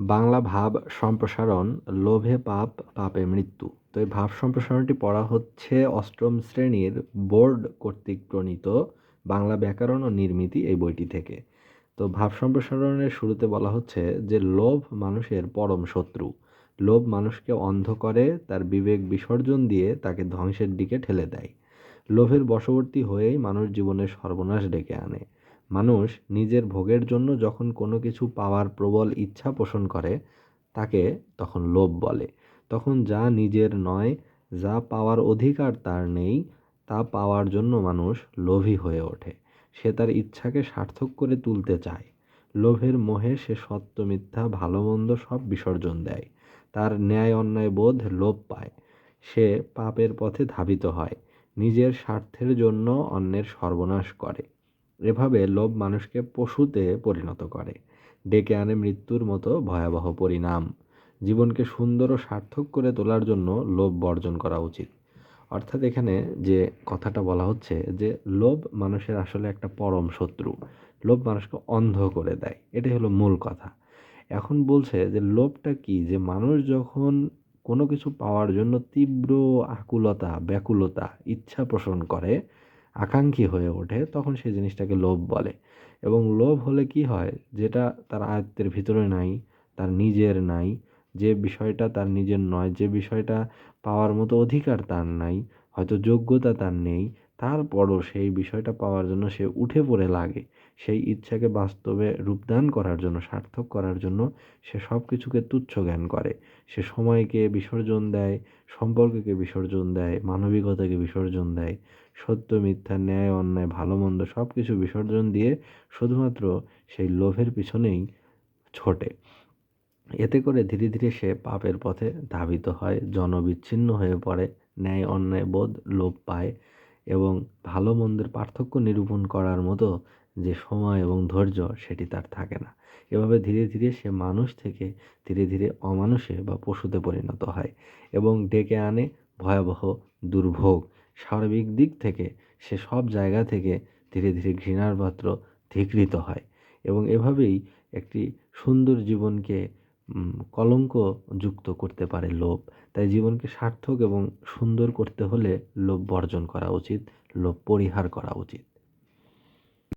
বাংলা ভাব সম্প্রসারণ, লোভে পাপ, পাপে মৃত্যু। তো এই ভাব সম্প্রসারণটি পড়া হচ্ছে অষ্টম শ্রেণির বোর্ড কর্তৃক প্রণীত বাংলা ব্যাকরণ ও নির্মিতি এই বইটি থেকে। তো ভাব সম্প্রসারণের শুরুতে বলা হচ্ছে যে, লোভ মানুষের পরম শত্রু। লোভ মানুষকে অন্ধ করে, তার বিবেক বিসর্জন দিয়ে তাকে ধ্বংসের দিকে ঠেলে দেয়। লোভের বশবর্তী হয়েই মানুষ জীবনের সর্বনাশ ডেকে আনে। মানুষ নিজের ভোগের জন্য যখন কোনো কিছু পাওয়ার প্রবল ইচ্ছা পোষণ করে, তাকে তখন লোভ বলে। তখন যা নিজের নয়, যা পাওয়ার অধিকার তার নেই, তা পাওয়ার জন্য মানুষ লোভী হয়ে ওঠে। সে তার ইচ্ছাকে সার্থক করে তুলতে চায়। লোভের মোহে সে সত্য, মিথ্যা ভালো মন্দ সব বিসর্জন দেয়। তার ন্যায় অন্যায় বোধ লোপ পায়। সে পাপের পথে ধাবিত হয়। নিজের স্বার্থের জন্য অন্যের সর্বনাশ করে। এভাবে লোভ মানুষকে পশুতে পরিণত করে। ডেকে আনে মৃত্যুর মতো ভয়াবহ পরিণাম। জীবনকে সুন্দর ও সার্থক করে তোলার জন্য লোভ বর্জন করা উচিত। অর্থাৎ এখানে যে কথাটা বলা হচ্ছে যে, লোভ মানুষের আসলে একটা পরম শত্রু। লোভ মানুষকে অন্ধ করে দেয়। এটাই হলো মূল কথা। এখন বলছে যে, লোভটা কি? যে মানুষ যখন কোনো কিছু পাওয়ার জন্য তীব্র আকুলতা, ব্যাকুলতা, ইচ্ছা পোষণ করে আকাঙ্ক্ষী হয়ে ওঠে, তখন সেই জিনিসটাকে লোভ বলে। এবং লোভ হলে কি হয়? যেটা তার আয়ত্তের ভিতরে নাই, তার নিজের নাই, যে বিষয়টা তার নিজের নয়, যে বিষয়টা পাওয়ার মতো অধিকার তার নাই, হয়তো যোগ্যতা তার নেই তারপরও সেই বিষয়টা পাওয়ার জন্য সে উঠে পড়ে লাগে। সেই ইচ্ছাকে বাস্তবে রূপদান করার জন্য, সার্থক করার জন্য সে সব কিছুকে তুচ্ছ জ্ঞান করে। সে সময়কে বিসর্জন দেয়, সম্পর্ককে বিসর্জন দেয়, মানবিকতাকে বিসর্জন দেয়। সত্য, মিথ্যা, ন্যায়, অন্যায়, ভালো, মন্দ সব কিছু বিসর্জন দিয়ে শুধুমাত্র সেই লোভের পিছনেই ছোটে। এতে করে ধীরে ধীরে সে পাপের পথে ধাবিত হয়, জনবিচ্ছিন্ন হয়ে পড়ে, ন্যায়, অন্যায়, বোধ, লোপ পায়। এবং ভালো মন্দের পার্থক্য নিরূপণ করার মতো যে সময় এবং ধৈর্য, সেটি তার থাকে না। এভাবে ধীরে ধীরে সে মানুষ থেকে ধীরে ধীরে অমানুষে বা পশুতে পরিণত হয় এবং ডেকে আনে ভয়াবহ দুর্ভোগ। সার্বিক দিক থেকে সে সব জায়গা থেকে ধীরে ধীরে ঘৃণার পাত্র ধিকৃত হয় এবং এভাবেই একটি সুন্দর জীবনকে কলঙ্ক যুক্ত করতে পারে লোভ। তাই জীবনকে সার্থক এবং সুন্দর করতে হলে লোভ বর্জন করা উচিত, লোভ পরিহার করা উচিত।